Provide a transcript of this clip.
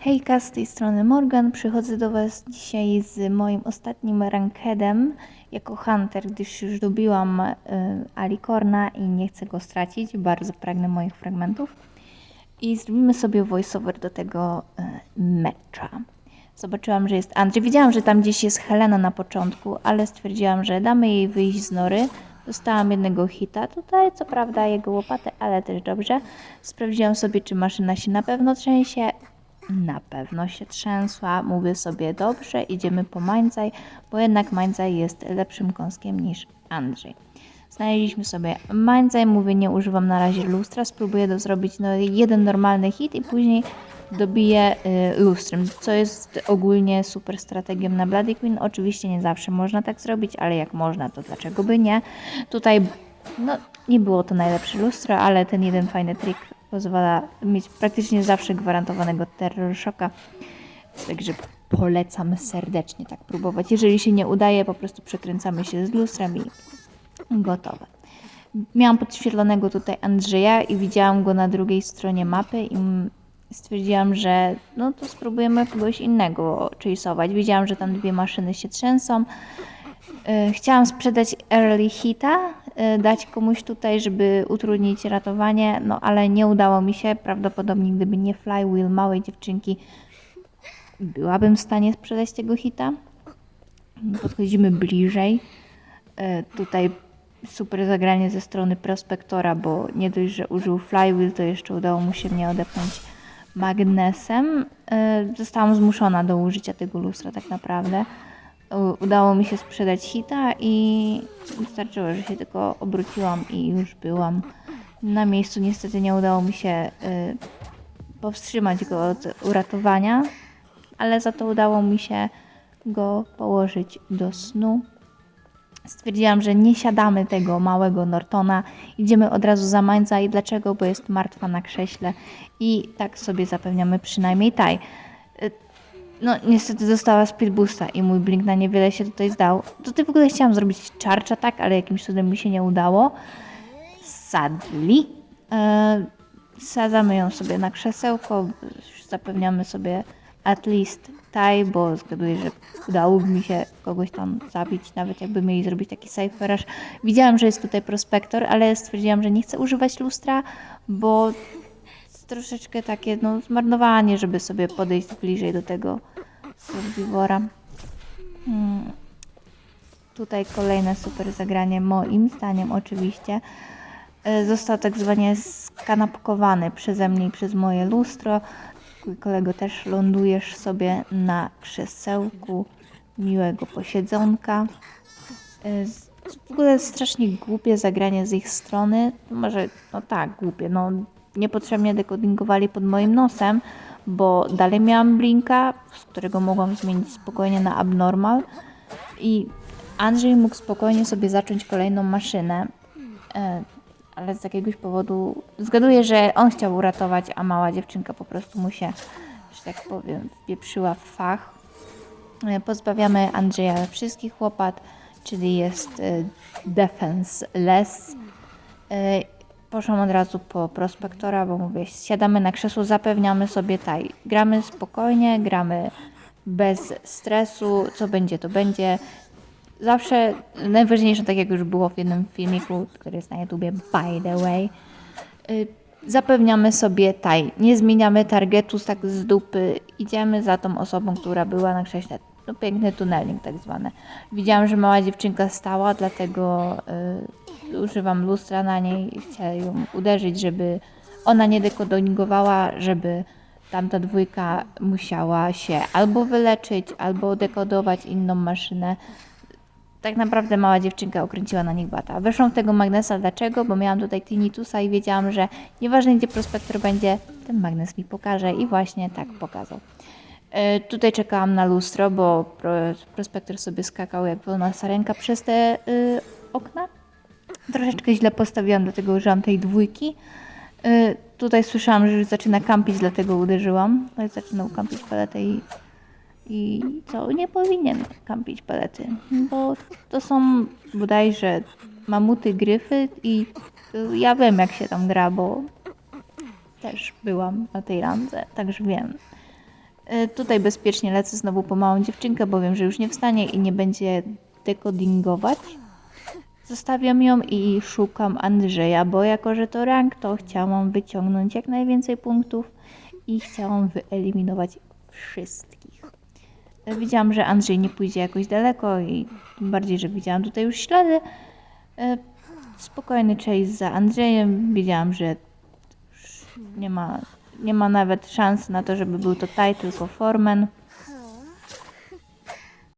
Hejka, z tej strony Morgan. Przychodzę do Was dzisiaj z moim ostatnim rankedem jako hunter, gdyż już dobiłam y, Alicorna i nie chcę go stracić. Bardzo pragnę moich fragmentów. I zrobimy sobie voiceover do tego y, mecza. Zobaczyłam, że jest Andrzej. Wiedziałam, że tam gdzieś jest Helena na początku, ale stwierdziłam, że damy jej wyjść z nory. Dostałam jednego hita tutaj, co prawda jego łopatę, ale też dobrze. Sprawdziłam sobie, czy maszyna się na pewno trzęsie. Na pewno się trzęsła. Mówię sobie, dobrze, idziemy po Mańcaj, bo jednak Mańcaj jest lepszym kąskiem niż Andrzej. Znaleźliśmy sobie Mańcaj, mówię, nie używam na razie lustra, spróbuję to zrobić no, jeden normalny hit i później dobiję y, lustrem, co jest ogólnie super strategią na Bloody Queen. Oczywiście nie zawsze można tak zrobić, ale jak można, to dlaczego by nie? Tutaj no, nie było to najlepsze lustro, ale ten jeden fajny trik pozwala mieć praktycznie zawsze gwarantowanego terror shocka. Także polecam serdecznie tak próbować. Jeżeli się nie udaje, po prostu przekręcamy się z lustrem i gotowe. Miałam podświetlonego tutaj Andrzeja i widziałam go na drugiej stronie mapy i stwierdziłam, że no to spróbujemy kogoś innego chase'ować. Widziałam, że tam dwie maszyny się trzęsą. E, Chciałam sprzedać early hita, dać komuś tutaj, żeby utrudnić ratowanie, no ale nie udało mi się. Prawdopodobnie gdyby nie flywheel małej dziewczynki, byłabym w stanie sprzedać tego hita. Podchodzimy bliżej. E, Tutaj super zagranie ze strony prospektora, bo nie dość, że użył flywheel, to jeszcze udało mu się mnie odepchnąć magnesem. E, Zostałam zmuszona do użycia tego lustra tak naprawdę. Udało mi się sprzedać hita i wystarczyło, że się tylko obróciłam i już byłam na miejscu. Niestety nie udało mi się y, powstrzymać go od uratowania, ale za to udało mi się go położyć do snu. Stwierdziłam, że nie siadamy tego małego Nortona, idziemy od razu za Mańca i dlaczego? Bo jest martwa na krześle i tak sobie zapewniamy przynajmniej taj. No niestety dostała speed boosta i mój blink na niewiele się tutaj zdał. Tutaj w ogóle chciałam zrobić charge attack, ale jakimś cudem mi się nie udało. Sadly. E, sadzamy ją sobie na krzesełko, zapewniamy sobie at least tie, bo zgaduję, że udałoby mi się kogoś tam zabić, nawet jakby mieli zrobić taki rush. Widziałam, że jest tutaj prospektor, ale stwierdziłam, że nie chcę używać lustra, bo troszeczkę takie no, zmarnowanie, żeby sobie podejść bliżej do tego survivora. Hmm. Tutaj kolejne super zagranie, moim zdaniem oczywiście. E, Został tak zwanie skanapkowany przeze mnie i przez moje lustro. Kolego też lądujesz sobie na krzesełku. Miłego posiedzonka. E, W ogóle strasznie głupie zagranie z ich strony. Może, no tak, głupie. No, niepotrzebnie dekodingowali pod moim nosem, bo dalej miałam blinka, z którego mogłam zmienić spokojnie na abnormal. I Andrzej mógł spokojnie sobie zacząć kolejną maszynę, e, ale z jakiegoś powodu zgaduję, że on chciał uratować, a mała dziewczynka po prostu mu się, że tak powiem, wpieprzyła w fach. E, Pozbawiamy Andrzeja wszystkich łopat, czyli jest e, defenseless. Poszłam od razu po prospektora, bo mówię, siadamy na krzesło, zapewniamy sobie taj. Gramy spokojnie, gramy bez stresu, co będzie, to będzie. Zawsze najważniejsze, tak jak już było w jednym filmiku, który jest na YouTubie, by the way, y, zapewniamy sobie taj. Nie zmieniamy targetu tak z dupy. Idziemy za tą osobą, która była na krześle. No, piękny tunneling tak zwany. Widziałam, że mała dziewczynka stała, dlatego y, używam lustra na niej i chcę ją uderzyć, żeby ona nie dekodingowała, żeby tamta dwójka musiała się albo wyleczyć, albo dekodować inną maszynę tak naprawdę mała dziewczynka ukręciła na nich bata. Weszłam w tego magnesa, dlaczego? Bo miałam tutaj tinnitusa i wiedziałam, że nieważne gdzie prospektor będzie, ten magnes mi pokaże i właśnie tak pokazał. E, tutaj czekałam na lustro, bo pro, prospektor sobie skakał jak wolna sarenka przez te y, okna. Troszeczkę źle postawiłam, dlatego użyłam tej dwójki. Y, tutaj słyszałam, że już zaczyna kampić, dlatego uderzyłam. Ale zaczynał kampić paletę i i co, nie powinien kampić palety, bo to są bodajże mamuty, gryfy i ja wiem jak się tam gra, bo też byłam na tej randze, także wiem. E, Tutaj bezpiecznie lecę znowu po małą dziewczynkę, bo wiem, że już nie wstanie i nie będzie dekodingować. Zostawiam ją i szukam Andrzeja, bo jako, że to rank, to chciałam wyciągnąć jak najwięcej punktów i chciałam wyeliminować wszystkich. E, Widziałam, że Andrzej nie pójdzie jakoś daleko i tym bardziej, że widziałam tutaj już ślady. E, Spokojny chase za Andrzejem. Wiedziałam, że nie ma, nie ma nawet szans na to, żeby był to Taj, tylko Foreman.